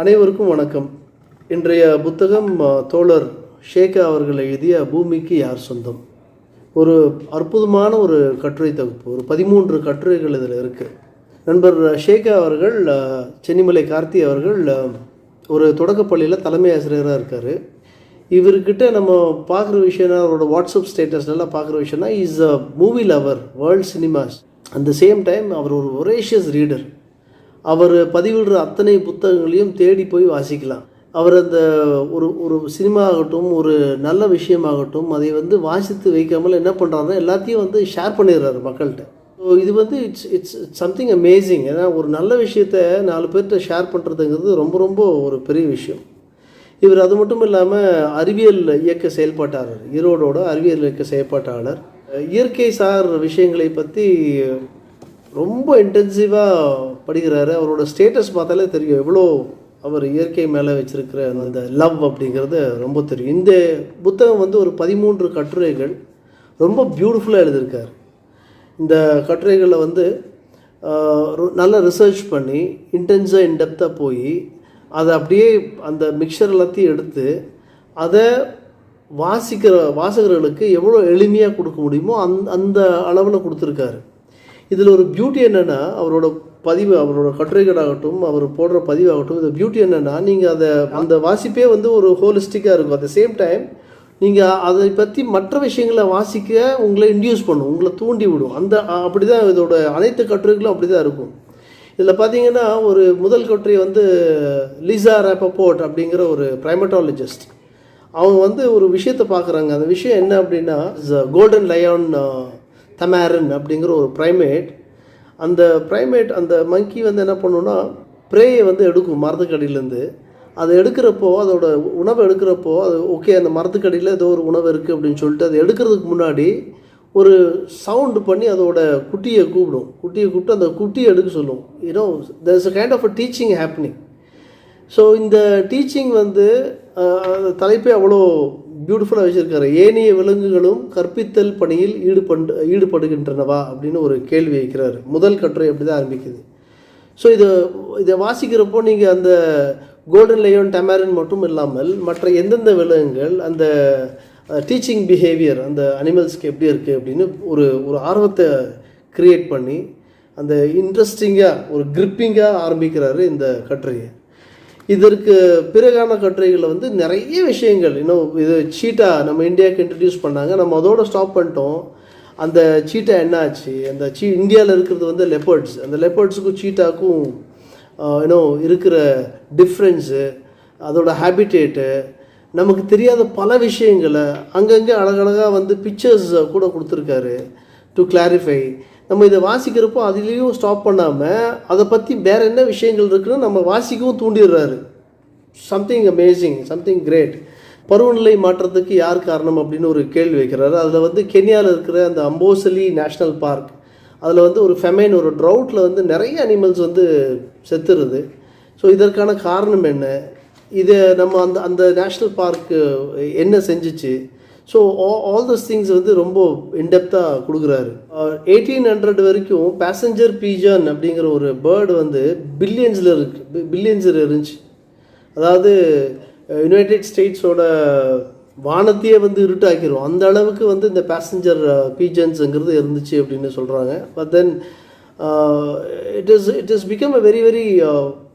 அனைவருக்கும் வணக்கம். இன்றைய புத்தகம் தோழர் ஷேகா அவர்கள் எழுதிய பூமிக்கு யார் சொந்தம்? ஒரு அற்புதமான ஒரு கட்டுரை தொகுப்பு ஒரு பதிமூன்று கட்டுரைகள் இதில் இருக்குது நண்பர் ஷேகா அவர்கள் சென்னிமலை கார்த்தி அவர்கள் ஒரு தொடக்கப்பள்ளியில் தலைமை ஆசிரியராக இருக்கார். இவர்கிட்ட நம்ம பார்க்குற விஷயம்னா அவரோட வாட்ஸ்அப் ஸ்டேட்டஸ்லாம் பார்க்குற விஷயம்னா is a movie lover world cinemas at the same time அவர் ஒரு ஒரேஷியஸ் ரீடர் அவர் பதிவிடுற அத்தனை புத்தகங்களையும் தேடி போய் வாசிக்கலாம். அவர் அந்த ஒரு ஒரு சினிமா ஆகட்டும் ஒரு நல்ல விஷயமாகட்டும் அதை வந்து வாசித்து வைக்காமல் என்ன பண்ணுறாருன்னா எல்லாத்தையும் வந்து ஷேர் பண்ணிடுறாரு மக்கள்கிட்ட. ஸோ இது வந்து இட்ஸ் இட்ஸ் சம்திங் அமேசிங் ஏன்னா ஒரு நல்ல விஷயத்த நாலு பேர்கிட்ட ஷேர் பண்ணுறதுங்கிறது ரொம்ப ரொம்ப ஒரு பெரிய விஷயம். இவர் அது மட்டும் இல்லாமல் அறிவியல் இயக்க செயல்பாட்டாளர் ஈரோடோட அறிவியல் இயக்க செயல்பாட்டாளர். இயற்கை சார் விஷயங்களை பற்றி ரொம்ப இன்டென்சிவாக படிக்கிறாரு அவரோட ஸ்டேட்டஸ் பார்த்தாலே தெரியும். எவ்வளோ அவர் இயற்கை மேலே வச்சுருக்கிற அந்த லவ் அப்படிங்கிறது ரொம்ப தெரியும். இந்த புத்தகம் வந்து ஒரு பதிமூன்று கட்டுரைகள் ரொம்ப பியூட்டிஃபுல்லாக எழுதியிருக்கார். இந்த கட்டுரைகளில் வந்து நல்லா ரொ- ரிசர்ச் பண்ணி இன்டென்ஸாக இன்டெப்த்தாக போய் அதை அப்படியே அந்த மிக்சர் எல்லாத்தையும் எடுத்து அதை வாசிக்கிற வாசகர்களுக்கு எவ்வளோ எளிமையாக கொடுக்க முடியுமோ அந் அந்த அளவில் கொடுத்துருக்காரு. இதில் ஒரு பியூட்டி என்னென்னா அவரோட பதிவு அவரோட கட்டுரைகளாகட்டும் அவர் போடுற பதிவாகட்டும் இந்த பியூட்டி என்னென்னா நீங்கள் அதை அந்த வாசிப்பே வந்து ஒரு ஹோலிஸ்டிக்காக இருக்கும். அட் த சேம் டைம் நீங்கள் அதை பற்றி மற்ற விஷயங்களை வாசிக்க உங்களை இன்டியூஸ் பண்ணும் உங்களை தூண்டி விடும். அந்த அப்படி தான் இதோட அனைத்து கட்டுரைகளும் அப்படி தான் இருக்கும். இதில் பார்த்தீங்கன்னா ஒரு முதல் கட்டுரை வந்து லிசா ரேப்பபோர்ட் அப்படிங்கிற ஒரு ப்ரைமட்டாலஜிஸ்ட் அவங்க வந்து ஒரு விஷயத்தை பார்க்குறாங்க அந்த விஷயம் என்ன அப்படின்னா கோல்டன் லயான் தமேரன் அப்படிங்கிற ஒரு ப்ரைமேட் அந்த ப்ரைமேட் அந்த மங்கி வந்து என்ன பண்ணுன்னா ப்ரேயை வந்து எடுக்கும் மரத்துக்கடியிலேருந்து. அதை எடுக்கிறப்போ அதோட உணவை எடுக்கிறப்போ அது ஓகே அந்த மரத்துக்கடியில் ஏதோ ஒரு உணவு இருக்குது அப்படின்னு சொல்லிட்டு அதை எடுக்கிறதுக்கு முன்னாடி ஒரு சவுண்டு பண்ணி அதோட குட்டியை கூப்பிடும். குட்டியை கூப்பிட்டு அந்த குட்டியை எடுக்க சொல்லும். You know there's a kind of a teaching happening so இந்த டீச்சிங் வந்து அந்த தலைப்பே அவ்வளோ பியூட்டிஃபுல்லாக வச்சுருக்காரு. ஏனைய விலங்குகளும் கற்பித்தல் பணியில் ஈடுபண்டு ஈடுபடுகின்றனவா அப்படின்னு ஒரு கேள்வி வைக்கிறார். முதல் கட்டுரை அப்படி தான் ஆரம்பிக்குது. ஸோ இதை இதை வாசிக்கிறப்போ நீங்கள் அந்த கோல்டன் லேயோன் டெமாரின் மட்டும் இல்லாமல் மற்ற எந்தெந்த விலங்குகள் அந்த டீச்சிங் பிஹேவியர் அந்த அனிமல்ஸ்க்கு எப்படி இருக்குது அப்படின்னு ஒரு ஒரு ஆர்வத்தை க்ரியேட் பண்ணி அந்த இன்ட்ரெஸ்டிங்காக ஒரு கிரிப்பிங்காக ஆரம்பிக்கிறாரு இந்த கட்டுரையை. இதற்கு பிறகான கட்டுரைகளில் வந்து நிறைய விஷயங்கள். இன்னும் இது சீட்டா நம்ம இந்தியாவுக்கு இன்ட்ரடியூஸ் பண்ணாங்க. நம்ம அதோட ஸ்டாப் பண்ணிட்டோம். அந்த சீட்டா என்ன ஆச்சு அந்த சீ இந்தியாவில் இருக்கிறது வந்து லெப்பர்ட்ஸ் அந்த லெப்பர்ட்ஸுக்கும் சீட்டாக்கும் இன்னும் இருக்கிற டிஃப்ரென்ஸு அதோட ஹேபிட்டேட்டு நமக்கு தெரியாத பல விஷயங்களை அங்கங்கே அழகழகாக வந்து பிக்சர்ஸை கூட கொடுத்துருக்காரு டு கிளாரிஃபை நம்ம இதை வாசிக்கிறப்போ அதுலேயும் ஸ்டாப் பண்ணாமல் அதை பற்றி வேறு என்ன விஷயங்கள் இருக்குன்னு நம்ம வாசிக்கவும் தூண்டிடுறாரு. சம்திங் அமேசிங் சம்திங் கிரேட் பருவநிலை மாற்றத்துக்கு யார் காரணம் அப்படின்னு ஒரு கேள்வி வைக்கிறாரு. அதில் வந்து கென்யாவில் இருக்கிற அந்த அம்போசலி நேஷ்னல் பார்க். அதில் வந்து ஒரு ஃபெமைன் ஒரு ட்ரவுட்டில் வந்து நிறைய அனிமல்ஸ் வந்து செத்துருது. ஸோ இதற்கான காரணம் என்ன? இதை நம்ம அந்த அந்த நேஷ்னல் பார்க்கு என்ன செஞ்சுச்சு? ஸோ ஆல் those திங்ஸ் வந்து ரொம்ப இன்டெப்த்தாக கொடுக்குறாரு. எயிட்டீன் ஹண்ட்ரட் வரைக்கும் பேசஞ்சர் பீஜன் அப்படிங்கிற ஒரு பேர்டு வந்து பில்லியன்ஸில் இருக்கு. பில்லியன்ஸில் இருந்துச்சு. அதாவது யுனைடெட் ஸ்டேட்ஸோட வானத்தையே வந்து இருட்டாக்கிரும். அந்த அளவுக்கு வந்து இந்த பேசஞ்சர் பீஜன்ஸுங்கிறது இருந்துச்சு அப்படின்னு சொல்கிறாங்க but then it is it is become a very very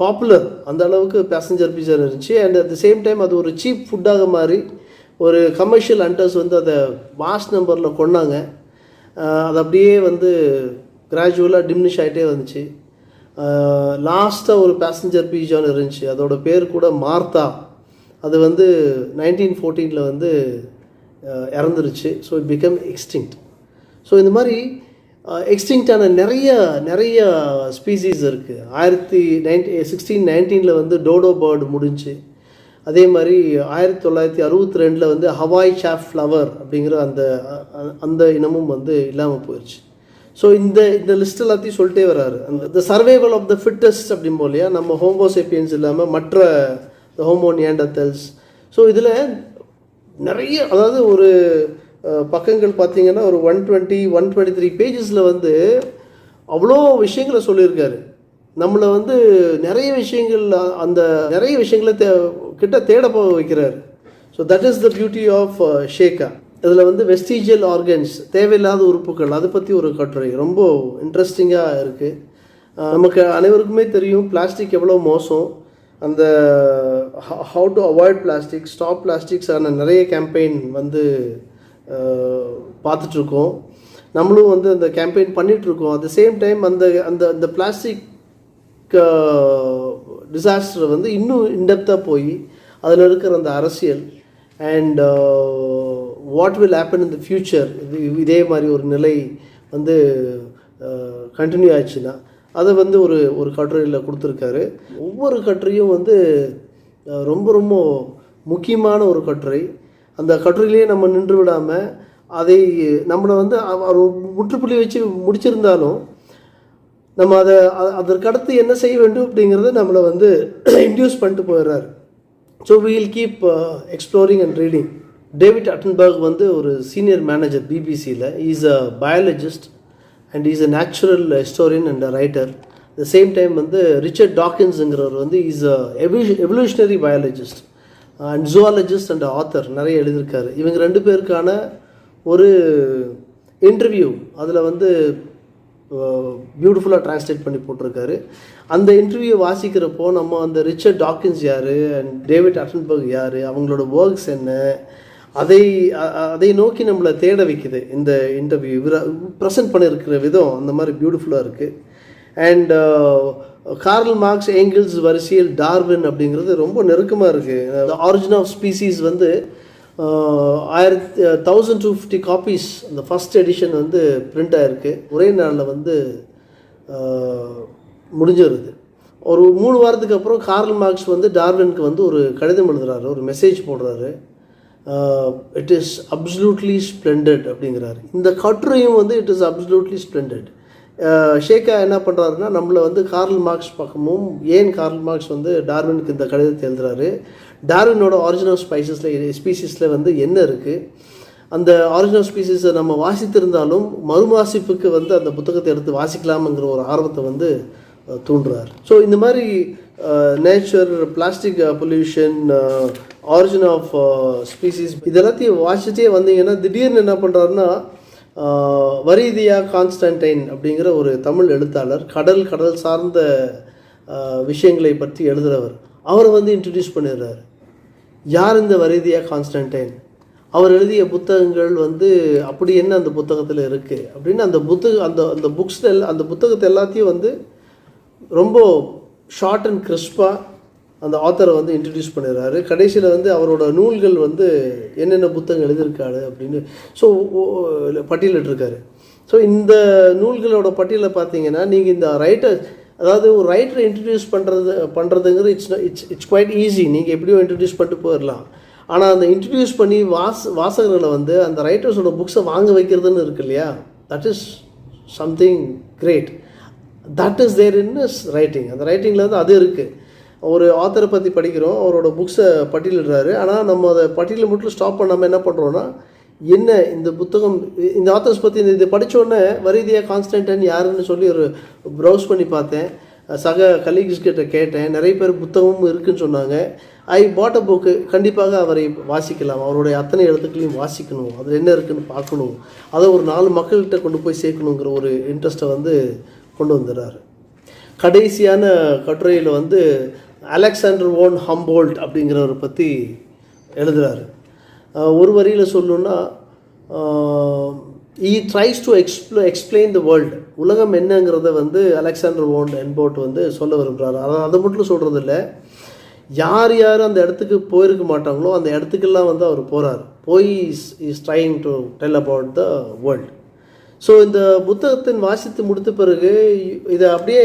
popular அந்த அளவுக்கு பேசஞ்சர் பீஜன் இருந்துச்சு. And at the same time அது ஒரு சீப் ஃபுட்டாக மாறி ஒரு கமர்ஷியல் ஹண்டர்ஸ் வந்து அதை மாஸ் நம்பரில் கொண்டாங்க அது அப்படியே வந்து கிராஜுவலாக டிமினிஷ் ஆகிட்டே வந்துச்சு. லாஸ்ட்டாக ஒரு பேசஞ்சர் பீஜான் இருந்துச்சு. அதோட பேர் கூட மார்த்தா. அது வந்து நைன்டீன் ஃபோர்டீனில் வந்து இறந்துருச்சு. So it become extinct so இந்த மாதிரி எக்ஸ்டிங்க்டான நிறைய நிறைய ஸ்பீசிஸ் இருக்குது ஆயிரத்தி நைன்டி சிக்ஸ்டீன் நைன்டீனில் வந்து டோடோ பேர்டு முடிஞ்சு. அதே மாதிரி ஆயிரத்தி தொள்ளாயிரத்தி அறுபத்தி ரெண்டில் வந்து ஹவாய் ஷாஃப் ஃப்ளவர் அப்படிங்கிற அந்த அந்த இனமும் வந்து இல்லாமல் போயிடுச்சு ஸோ இந்த இந்த லிஸ்ட் எல்லாத்தையும் சொல்லிட்டே வராரு. அந்த the survival of the fittest அப்படிம்போம் இல்லையா? நம்ம ஹோமோசேப்பியன்ஸ் இல்லாமல் மற்ற த ஹோமோ ஸோ இதில் நிறைய அதாவது ஒரு பக்கங்கள் பார்த்தீங்கன்னா ஒரு one twenty one twenty three பேஜஸில் வந்து அவ்வளோ விஷயங்களை சொல்லியிருக்காரு. நம்மளை வந்து நிறைய விஷயங்கள் அந்த நிறைய விஷயங்களை தே கிட்ட தேட போக வைக்கிறார். So that is the beauty of Sheikha இதில் வந்து வெஸ்டீஜியல் ஆர்கன்ஸ் தேவையில்லாத உறுப்புகள் அதை பற்றி ஒரு கட்டுரை. ரொம்ப இன்ட்ரெஸ்டிங்காக இருக்குது நமக்கு அனைவருக்குமே தெரியும் பிளாஸ்டிக் எவ்வளோ மோசம். அந்த how to avoid plastic stop பிளாஸ்டிக்ஸான நிறைய கேம்பெயின் வந்து பார்த்துட்ருக்கோம் நம்மளும் வந்து அந்த கேம்பெயின் பண்ணிகிட்ருக்கோம் அட் த சேம் டைம் அந்த அந்த அந்த பிளாஸ்டிக் டிசாஸ்டர் வந்து இன்னும் இன்டெப்த்தாக போய் அதில் இருக்கிற அந்த அரசியல் and what will happen in the future இது இதே மாதிரி ஒரு நிலை வந்து கண்டினியூ ஆச்சுன்னா அதை வந்து ஒரு ஒரு கட்டுரையில் கொடுத்துருக்காரு. ஒவ்வொரு கட்டுரையும் வந்து ரொம்ப ரொம்ப முக்கியமான ஒரு கட்டுரை. அந்த கட்டுரையிலேயே நம்ம நின்று விடாமல் அதை நம்மளை வந்து அவர் முற்றுப்புள்ளி வச்சு முடிச்சிருந்தாலும் நம்ம அதை அதற்கடுத்து என்ன செய்ய வேண்டும் அப்படிங்கிறத நம்மளை வந்து இன்டியூஸ் பண்ணிட்டு போயிடுறாரு. So we'll keep exploring and reading David Attenborough வந்து ஒரு senior manager பிபிசியில் is a biologist and is a natural historian and writer the same time வந்து ரிச்சர்ட் டாக்கின்ஸுங்கிறவர் வந்து is a evolutionary biologist and zoologist and author நிறைய எழுதியிருக்காரு. இவங்க ரெண்டு பேருக்கான ஒரு இன்டர்வியூ அதில் வந்து பியூட்டிஃபுல்லாக டிரான்ஸ்லேட் பண்ணி போட்டிருக்காரு. அந்த இன்டர்வியூ வாசிக்கிறப்போ நம்ம அந்த ரிச்சர்ட் டாக்கின்ஸ் யார் அண்ட் டேவிட் அட்டன்பர்க் யார் அவங்களோட ஒர்க்ஸ் என்ன அதை அதை நோக்கி நம்மளை தேட வைக்குது இந்த இன்டர்வியூ இவர் ப்ரெசென்ட் பண்ணியிருக்கிற விதம் அந்த மாதிரி பியூட்டிஃபுல்லாக இருக்குது அண்ட் கார்ல் மார்க்ஸ் ஏங்கிள்ஸ் வரிசையில் டார்வின் அப்படிங்கிறது ரொம்ப நெருக்கமாக இருக்குது ஆரிஜின் ஆஃப் ஸ்பீசிஸ் வந்து ஆயிரத்தி தௌசண்ட் டூ ஃபிஃப்டி காப்பீஸ் அந்த ஃபஸ்ட் எடிஷன் வந்து பிரிண்ட் ஆகிருக்கு ஒரே நாளில் வந்து முடிஞ்சிருது. ஒரு மூணு வாரத்துக்கு அப்புறம் கார்ல் மார்க்ஸ் வந்து டார்வினுக்கு வந்து ஒரு கடிதம் எழுதுறாரு. ஒரு மெசேஜ் போடுறாரு. இட் இஸ் அப்சல்யூட்லி ஸ்ப்ளெண்டட் அப்படிங்கிறாரு. இந்த கட்டுரையும் வந்து இட் இஸ் அப்சல்யூட்லி ஸ்ப்ளெண்டட் ஷேக்கா என்ன பண்ணுறாருன்னா நம்மளை வந்து கார்ல் மார்க்ஸ் பக்கமும் ஏன் கார்ல் மார்க்ஸ் வந்து டார்வினுக்கு இந்த கடிதத்தை எழுதுறாரு? டார்வினோட ஆரிஜினல் ஸ்பைசஸில் ஸ்பீசிஸில் வந்து என்ன இருக்குது அந்த ஆரிஜினல் ஸ்பீசிஸை நம்ம வாசித்திருந்தாலும் மறுவாசிப்புக்கு வந்து அந்த புத்தகத்தை எடுத்து வாசிக்கலாமுங்கிற ஒரு ஆர்வத்தை வந்து தூண்டுறார். ஸோ இந்த மாதிரி nature plastic pollution origin of species இதெல்லாத்தையும் வாசிச்சே வந்தீங்கன்னா திடீர்னு என்ன பண்ணுறாருன்னா வரீதியா கான்ஸ்டன்டைன் அப்படிங்கிற ஒரு தமிழ் எழுத்தாளர் கடல் கடல் சார்ந்த விஷயங்களை பற்றி எழுதுகிறவர் அவரை வந்து இன்ட்ரடியூஸ் பண்ணிடுறாரு. யார் இந்த வரீதியா கான்ஸ்டன்டைன்? அவர் எழுதிய புத்தகங்கள் வந்து அப்படி என்ன அந்த புத்தகத்தில் இருக்குது அப்படின்னு அந்த புத்தக அந்த அந்த புக்ஸில் அந்த புத்தகத்தை எல்லாத்தையும் வந்து ரொம்ப ஷார்ட் அண்ட் கிறிஸ்பாக அந்த ஆத்தரை வந்து இன்ட்ரடியூஸ் பண்ணிடுறாரு. கடைசியில் வந்து அவரோட நூல்கள் வந்து என்னென்ன புத்தகம் எழுதியிருக்காரு அப்படின்னு ஸோ பட்டியலிட்டிருக்காரு. ஸோ இந்த நூல்களோட பட்டியலை பார்த்தீங்கன்னா நீங்கள் இந்த ரைட்டர் அதாவது ஒரு ரைட்டரை இன்ட்ரடியூஸ் பண்ணுறது பண்ணுறதுங்கிறது it's it's it's quite easy நீங்கள் எப்படியோ இன்ட்ரடியூஸ் பண்ணிட்டு போயிடலாம். ஆனால் அந்த இன்ட்ரடியூஸ் பண்ணி வாஸ் வாசகர்களை வந்து அந்த ரைட்டர்ஸோட புக்ஸை வாங்க வைக்கிறதுன்னு இருக்கு இல்லையா? That is something great that is there in is writing அந்த ரைட்டிங்கில் வந்து அது இருக்குது ஒரு ஆத்தரை பற்றி படிக்கிறோம் அவரோட புக்ஸை பட்டியலிடுறாரு. ஆனால் நம்ம அதை பட்டியலில் மட்டும் ஸ்டாப் பண்ணாமல் என்ன பண்ணுறோன்னா என்ன இந்த புத்தகம் இந்த ஆத்தர்ஸ் பற்றி இந்த இதை படித்தோடனே வரீதியாக வரீதியா கான்ஸ்டன்டன் யாருன்னு சொல்லி ஒரு ப்ரௌஸ் பண்ணி பார்த்தேன். சக கலீக்ஸ் கிட்ட கேட்டேன். நிறைய பேர் புத்தகமும் இருக்குன்னு சொன்னாங்க. ஐ பாட் அ புக்கு கண்டிப்பாக அவரை வாசிக்கலாம். அவருடைய அத்தனை எழுத்துக்களையும் வாசிக்கணும். அதில் என்ன இருக்குன்னு பார்க்கணும். அதை ஒரு நாலு மக்கள்கிட்ட கொண்டு போய் சேர்க்கணுங்கிற ஒரு இன்ட்ரெஸ்ட்டை வந்து கொண்டு வந்துடுறாரு. கடைசியான கட்டுரையில் வந்து அலெக்சாண்டர் ஓன் ஹம்போல்ட் அப்படிங்கிறவரை பற்றி எழுதுகிறாரு ஒரு வரியில் சொல்லணுன்னா he tries to explo explain the world உலகம் என்னங்கிறத வந்து அலெக்சாண்டர் ஓன் என்போட் வந்து சொல்ல விரும்புகிறாரு அதான் அதை மட்டும் சொல்கிறது இல்லை யார் யார் அந்த இடத்துக்கு போயிருக்க மாட்டாங்களோ அந்த இடத்துக்கெல்லாம் வந்து அவர் போகிறார் போய் is is trying to tell about the world so இந்த புத்தகத்தின் வாசித்து முடித்த பிறகு இது அப்படியே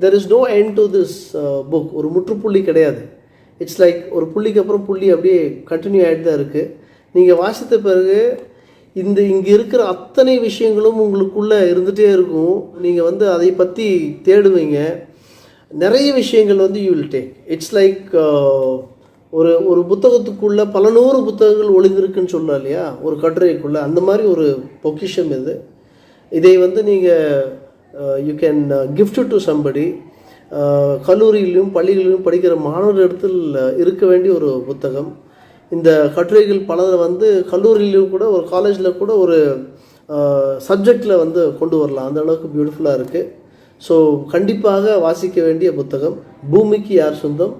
there is no end to this book ஒரு முற்றுப்புள்ளி கிடையாது. இட்ஸ் லைக் ஒரு புள்ளிக்கு அப்புறம் புள்ளி அப்படியே கண்டினியூ ஆகிட்டு தான் இருக்குது நீங்கள் வாசித்த பிறகு இந்த இங்கே இருக்கிற அத்தனை விஷயங்களும் உங்களுக்குள்ளே இருந்துகிட்டே இருக்கும். நீங்கள் வந்து அதை பற்றி தேடுவீங்க. நிறைய விஷயங்கள் வந்து you will take it's like ஒரு ஒரு புத்தகத்துக்குள்ளே பல நூறு புத்தகங்கள் ஒளிந்திருக்குன்னு சொல்லலாம் இல்லையா? ஒரு கட்டுரைக்குள்ளே. அந்த மாதிரி ஒரு பொக்கிஷம் இது. இதை வந்து நீங்கள் you can gift to somebody கல்லூரியிலையும் கல்லூரியிலும் பள்ளிகளிலும் படிக்கிற மாணவர்களிடத்தில் uh, இருக்க வேண்டிய ஒரு புத்தகம். இந்த கட்டுரைகள் பலதை வந்து கல்லூரியிலும் கூட ஒரு காலேஜில் கூட ஒரு சப்ஜெக்டில் வந்து கொண்டு வரலாம். அந்த அளவுக்கு பியூட்டிஃபுல்லாக இருக்குது ஸோ கண்டிப்பாக வாசிக்க வேண்டிய புத்தகம் பூமிக்கு யார் சொந்தம்?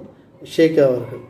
ஷேகா அவர்கள்.